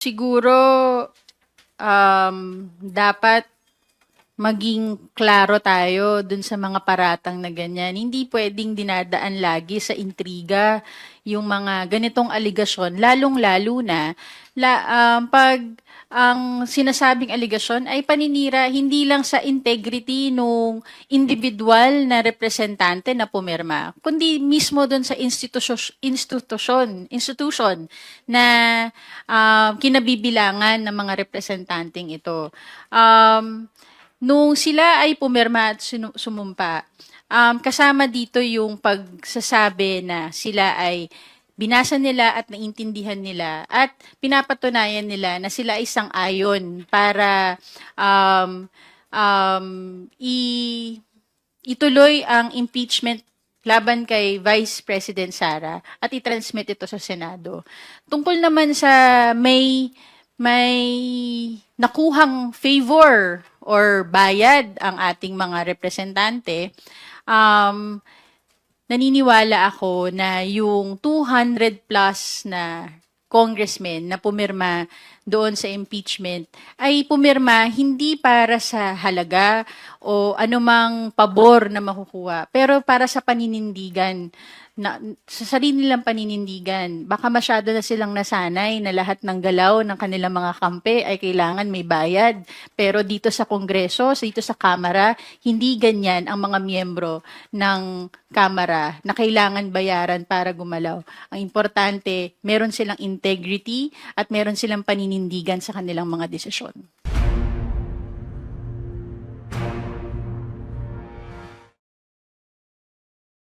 Siguro um, dapat maging klaro tayo dun sa mga paratang na ganyan. Hindi pwedeng dinadaan lagi sa intriga yung mga ganitong aligasyon, lalong-lalo na la, um, pag ang sinasabing aligasyon ay paninira hindi lang sa integrity nung individual na representante na pumirma, kundi mismo doon sa institusyon, institusyon, institution na um, kinabibilangan ng mga representanteng ito. Um, nung sila ay pumirma at sumumpa, um, kasama dito yung pagsasabi na sila ay binasa nila at naintindihan nila at pinapatunayan nila na sila ay sang-ayon para um, um, i- ituloy ang impeachment laban kay Vice President Sara at i-transmit ito sa Senado. Tungkol naman sa may may nakuhang favor or bayad ang ating mga representante, um, naniniwala ako na yung 200 plus na congressmen na pumirma doon sa impeachment ay pumirma hindi para sa halaga o anumang pabor na makukuha, pero para sa paninindigan na, sa sarili nilang paninindigan. Baka masyado na silang nasanay na lahat ng galaw ng kanilang mga kampe ay kailangan may bayad. Pero dito sa Kongreso, dito sa Kamara, hindi ganyan ang mga miyembro ng Kamara na kailangan bayaran para gumalaw. Ang importante, meron silang integrity at meron silang paninindigan sa kanilang mga desisyon.